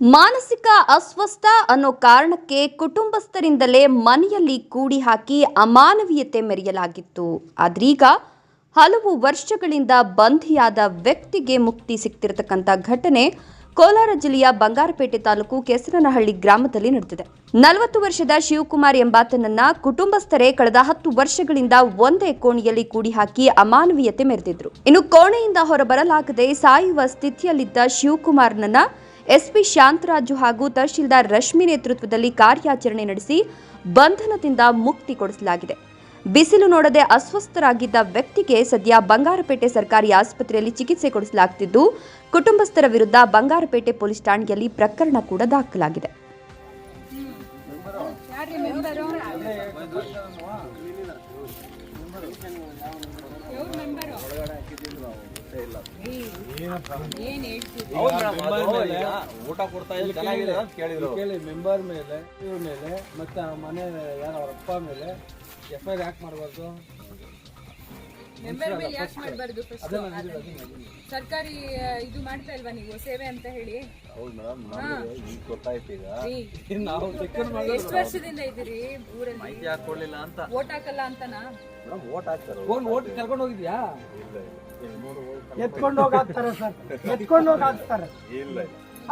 ಮಾನಸಿಕ ಅಸ್ವಸ್ಥ ಅನ್ನೋ ಕಾರಣಕ್ಕೆ ಕುಟುಂಬಸ್ಥರಿಂದಲೇ ಮನೆಯಲ್ಲಿ ಕೂಡಿ ಹಾಕಿ ಅಮಾನವೀಯತೆ ಮೆರೆಯಲಾಗಿತ್ತು. ಆದ್ರೀಗ ಹಲವು ವರ್ಷಗಳಿಂದ ಬಂಧಿಯಾದ ವ್ಯಕ್ತಿಗೆ ಮುಕ್ತಿ ಸಿಕ್ತಿರತಕ್ಕಂಥ ಘಟನೆ ಕೋಲಾರ ಜಿಲ್ಲೆಯ ಬಂಗಾರಪೇಟೆ ತಾಲೂಕು ಕೆಸರನಹಳ್ಳಿ ಗ್ರಾಮದಲ್ಲಿ ನಡೆದಿದೆ. ನಲವತ್ತು ವರ್ಷದ ಶಿವಕುಮಾರ್ ಎಂಬಾತನನ್ನ ಕುಟುಂಬಸ್ಥರೇ ಕಳೆದ ಹತ್ತು ವರ್ಷಗಳಿಂದ ಒಂದೇ ಕೋಣೆಯಲ್ಲಿ ಕೂಡಿ ಹಾಕಿ ಅಮಾನವೀಯತೆ ಮೆರೆದಿದ್ರು. ಇನ್ನು ಕೋಣೆಯಿಂದ ಹೊರಬರಲಾಗದೆ ಸಾಯುವ ಸ್ಥಿತಿಯಲ್ಲಿದ್ದ ಶಿವಕುಮಾರ್ನನ್ನ ಎಸ್ಪಿ ಶಾಂತರಾಜು ಹಾಗೂ ತಹಶೀಲ್ದಾರ್ ರಶ್ಮಿ ನೇತೃತ್ವದಲ್ಲಿ ಕಾರ್ಯಾಚರಣೆ ನಡೆಸಿ ಬಂಧನದಿಂದ ಮುಕ್ತಿ ಕೊಡಿಸಲಾಗಿದೆ. ಬಿಸಿಲು ನೋಡದೆ ಅಸ್ವಸ್ಥರಾಗಿದ್ದ ವ್ಯಕ್ತಿಗೆ ಸದ್ಯ ಬಂಗಾರಪೇಟೆ ಸರ್ಕಾರಿ ಆಸ್ಪತ್ರೆಯಲ್ಲಿ ಚಿಕಿತ್ಸೆ ಕೊಡಿಸಲಾಗುತ್ತಿದ್ದು ಕುಟುಂಬಸ್ಥರ ವಿರುದ್ಧ ಬಂಗಾರಪೇಟೆ ಪೊಲೀಸ್ ಠಾಣೆಯಲ್ಲಿ ಪ್ರಕರಣ ಕೂಡ ದಾಖಲಾಗಿದೆ. ಊಟ ಕೊಡ್ತಾ ಇಲ್ಲ ಚೆನ್ನಾಗಿದೆ ಅಂತ ಕೇಳಿದ್ರು. ಕೇಳಿ ಮೆಂಬರ್ ಮೇಲೆ ಇವ್ರ ಮೇಲೆ ಮತ್ತೆ ಆ ಮನೆ ಯಾರ ಅವ್ರ ಅಪ್ಪ ಮೇಲೆ ಎಫ್ ಐ ಆರ್ ಯಾಕೆ ಮಾಡಬಾರ್ದು. ಮೆಂಬರ್ ಮೇಲೆ ಯಾಕೆ ಮಾಡಬಾರ್ದು. ಸರ್ಕಾರಿ ಇದು ಮಾಡ್ತಾ ಇಲ್ವಾ ನೀವು ಸೇವೆ ಅಂತ ಹೇಳಿ? ಹೌದು ಮೇಡಮ್ ನಮ್ಗೆ ಈಗ ಗೊತ್ತಾಯ್ತು ಈಗ. ಇನ್ನು ನಾವು ಚೆಕ್ಕನ್ ಮಾಡಿ ಎಷ್ಟು ವರ್ಷದಿಂದ ಇದ್ದೀರಿ ಊರಲ್ಲಿ? ಮಾಹಿತಿ ಅಂತ. ಓಟ್ ಹಾಕಲ್ಲ ಅಂತನಾ? ಮೇಡಮ್ ಓಟ್ ಹಾಕ್ತಾರೆ. ಹೋಗಿ ಓಟ್ ಕರ್ಕೊಂಡು ಹೋಗಿದ್ಯಾ? ಇಲ್ಲ ಇಲ್ಲ. ಎತ್ಕೊಂಡು ಹೋಗಿ ಹಾಕ್ತಾರೆ ಸರ್ ಎತ್ಕೊಂಡು ಹೋಗಿ ಹಾಕ್ತಾರೆ. ಇಲ್ಲ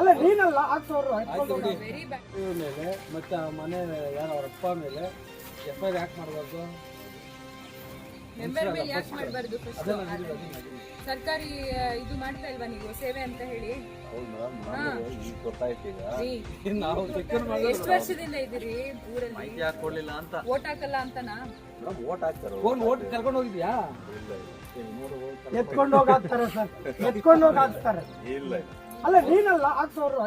ಅಲ್ಲ ನೀನಲ್ಲ ಹಾಕ್ಸೋರು ಮೇಲೆ ಮತ್ತೆ ಆ ಮನೆ ಯಾರ ಅವ್ರ ಅಪ್ಪ ಮೇಲೆ ಎಫ್ ಐ ಆರ್ ಯಾಕೆ ಮಾಡಬಾರ್ದು? ಮೆಂಬರ್ ಮೇಲೆ ಯಾಕೆ ಮಾಡಬಾರ್ದು. ಸರ್ಕಾರಿ ಇದು ಮಾಡ್ತಾ ಇಲ್ವಾ ನೀವು ಸೇವೆ ಅಂತ ಹೇಳಿ? ಎಷ್ಟು ವರ್ಷದಿಂದ ಇದ್ದೀರಿ ಊರಲ್ಲಿ? ಯಾಕೆ ಕೊಡ್ಲಿಲ್ಲ ಅಂತ. ಓಟ್ ಹಾಕಲ್ಲ ಅಂತನಾ? ಓಟ್ ಹಾಕ್ತಾರೆ ಓಟ್ ಕರ್ಕೊಂಡು ಹೋಗಿದ್ಯಾ? ಇಲ್ಲ ಇಲ್ಲ. ನೋಡು ಎತ್ಕೊಂಡು ಹೋಗಿ ಹಾಕ್ತಾರೆ ಸರ್. ಎತ್ಕೊಂಡು ಹೋಗಿ ಹಾಕ್ತಾರೆ. ಇಲ್ಲ ಅಲ್ಲ ನೀನಲ್ಲ ಹಾಕ್ಸೋರು